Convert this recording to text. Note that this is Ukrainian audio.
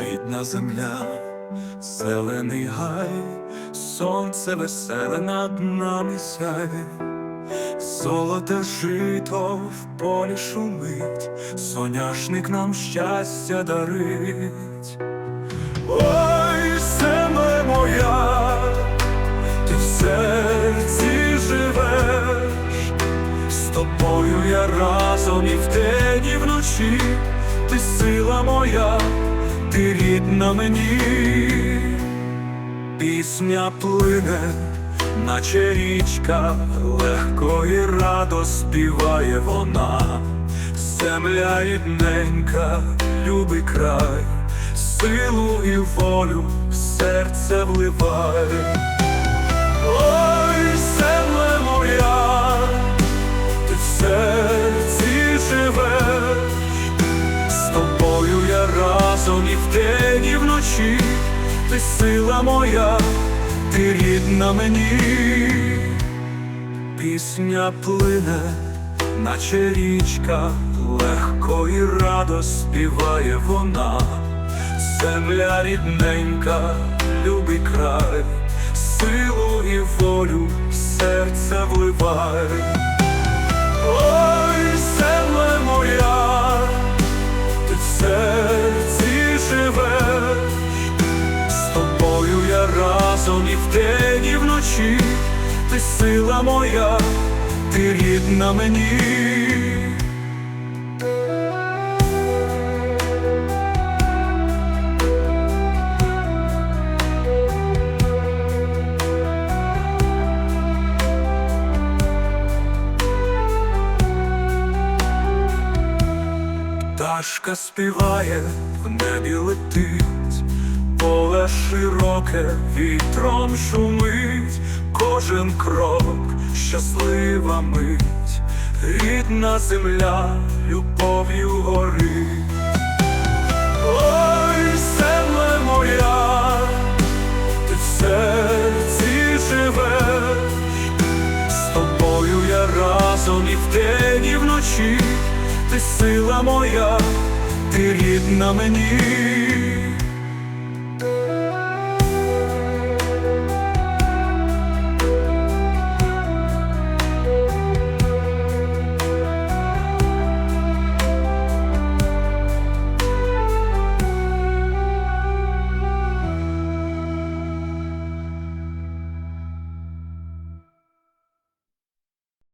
рідна земля, зелений гай, сонце веселе над нами сяє, золоте жито в полі шумить, соняшник нам щастя дарить. Ой, земле моя, ти в серці живеш, з тобою я разом і вдень, і вночі, ти сила моя, ти рідна мені, пісня плине, наче річка, легко і радо співає вона, земля рідненька, любий край, силу і волю в серце вливає. Вдень, і вночі, ти сила моя, ти рідна мені, пісня плине, наче річка, легко і радо співає вона, земля рідненька, любий край, силу і волю серце вливає. Вдень, і вночі, ти сила моя, ти рідна мені. Пташка співає, в небі летить, поле широке вітром шумить, кожен крок щаслива мить, рідна земля любов'ю горить. Ой, земле моя, ти в серці живеш, з тобою я разом і вдень, і вночі, ти сила моя, ти рідна мені.